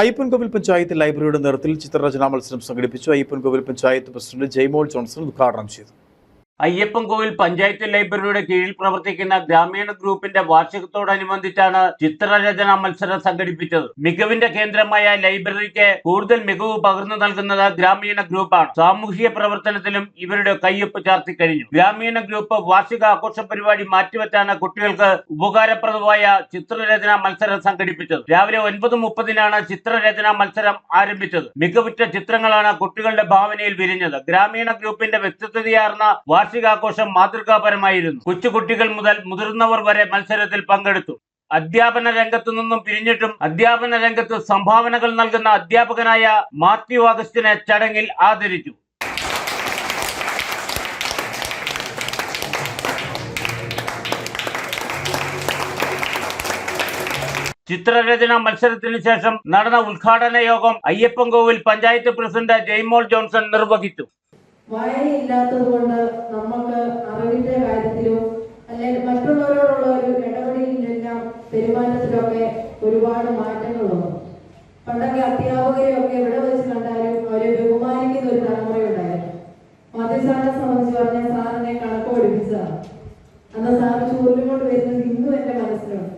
അയ്യപ്പൻകോവിൽ പഞ്ചായത്ത് ലൈബ്രറിയുടെ നേതൃത്വത്തിൽ ചിത്രരചനാ മത്സരം സംഘടിപ്പിച്ചു. അയ്യപ്പൻകോവിൽ പഞ്ചായത്ത് പ്രസിഡന്റ് ജയ്മോൾ ജോൺസൺ ഉദ്ഘാടനം ചെയ്തു. അയ്യപ്പൻകോവിൽ പഞ്ചായത്ത് ലൈബ്രറിയുടെ കീഴിൽ പ്രവർത്തിക്കുന്ന ഗ്രാമീണ ഗ്രൂപ്പിന്റെ വാർഷികത്തോടനുബന്ധിച്ചാണ് ചിത്രരചനാ മത്സരം സംഘടിപ്പിച്ചത്. മികവിന്റെ കേന്ദ്രമായ ലൈബ്രറിക്ക് കൂടുതൽ മികവ് പകർന്നു നൽകുന്നത് ഗ്രാമീണ ഗ്രൂപ്പാണ്. സാമൂഹിക പ്രവർത്തനത്തിലും ഇവരുടെ കയ്യൊപ്പ് ചാർത്തി കഴിഞ്ഞു. ഗ്രാമീണ ഗ്രൂപ്പ് വാർഷിക ആഘോഷ പരിപാടി മാറ്റിവെച്ചാണ് കുട്ടികൾക്ക് ഉപകാരപ്രദമായ ചിത്രരചനാ മത്സരം സംഘടിപ്പിച്ചത്. രാവിലെ ഒൻപത് മുപ്പതിനാണ് ചിത്രരചനാ മത്സരം ആരംഭിച്ചത്. മികവുറ്റ ചിത്രങ്ങളാണ് കുട്ടികളുടെ ഭാവനയിൽ വിരിഞ്ഞത്. ഗ്രാമീണ ഗ്രൂപ്പിന്റെ വ്യക്തിത്വതയാർന്ന വാർഷികാഘോഷം മാതൃകാപരമായിരുന്നു. കൊച്ചുകുട്ടികൾ മുതൽ മുതിർന്നവർ വരെ മത്സരത്തിൽ പങ്കെടുത്തു. അധ്യാപന രംഗത്തു നിന്നും പിരിഞ്ഞിട്ടും അധ്യാപന രംഗത്ത് സംഭാവനകൾ നൽകുന്ന അധ്യാപകനായ മാത്യു അഗസ്റ്റിനെ ചടങ്ങിൽ ആദരിച്ചു. ചിത്രരചന മത്സരത്തിനു ശേഷം നടന്ന ഉദ്ഘാടന യോഗം അയ്യപ്പൻകോവിൽ പഞ്ചായത്ത് പ്രസിഡന്റ് ജയ്മോൾ ജോൺസൺ നിർവഹിച്ചു. വായനയില്ലാത്തത് കൊണ്ട് നമുക്ക് അറിവിന്റെ കാര്യത്തിലും അല്ലെങ്കിൽ മറ്റുള്ളവരോടുള്ള ഒരു ഇടപെടലിലെല്ലാം പെരുമാറ്റത്തിലൊക്കെ ഒരുപാട് മാറ്റങ്ങൾ വന്നു പണ്ടൊക്കെ അധ്യാപകരെയൊക്കെ എവിടെ വെച്ച് കണ്ടാലും അവരെ ബഹുമാനിക്കുന്ന ഒരു തലമുറയുണ്ടായിരുന്നു. മധ്യസാറിനെ സംബന്ധിച്ച് പറഞ്ഞാൽ സാറിനെ കണക്ക് പഠിപ്പിച്ചതാണ്. അന്ന് സാർ ചോദ്യം കൊണ്ട് വരുന്നത് ഇന്നും എന്റെ മനസ്സിലുണ്ട്.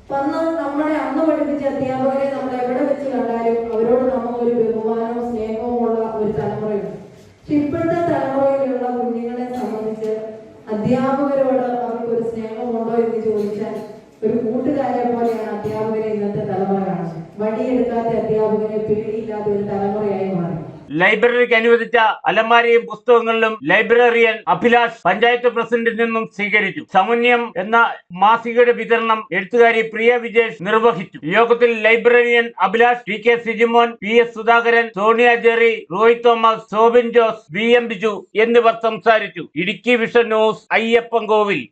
അപ്പൊ അന്ന് നമ്മളെ അന്ന് പഠിപ്പിച്ച അധ്യാപകരെ നമ്മൾ എവിടെ വെച്ച് കണ്ടാലും അവരോട് നമ്മൾ ഒരു അധ്യാപകരോട് അവർക്ക് ഒരു സ്നേഹമുണ്ടോ എന്ന് ചോദിച്ചാൽ ഒരു കൂട്ടുകാരെ പോലെയാണ് അധ്യാപകരെ ഇന്നത്തെ തലമുറ കാണുന്നത്. വടിയെടുക്കാത്ത അധ്യാപകരെ പേടിയില്ലാത്ത ഒരു തലമുറയായി മാറി. ലൈബ്രറിക്ക് അനുവദിച്ച അലമാരയും പുസ്തകങ്ങളിലും ലൈബ്രറിയൻ അഭിലാഷ് പഞ്ചായത്ത് പ്രസിഡന്റിൽ നിന്നും സ്വീകരിച്ചു. സമന്വയം എന്ന മാസികയുടെ വിതരണം എഴുത്തുകാരി പ്രിയ വിജേഷ് നിർവഹിച്ചു. യോഗത്തിൽ librarian Abhilash T K Sijimon P S Sudhakaran Sonia Jerry Roy Thomas Sobin Jose V M Biju എന്നിവർ സംസാരിച്ചു. Idukki vision news Ayyappan Kovil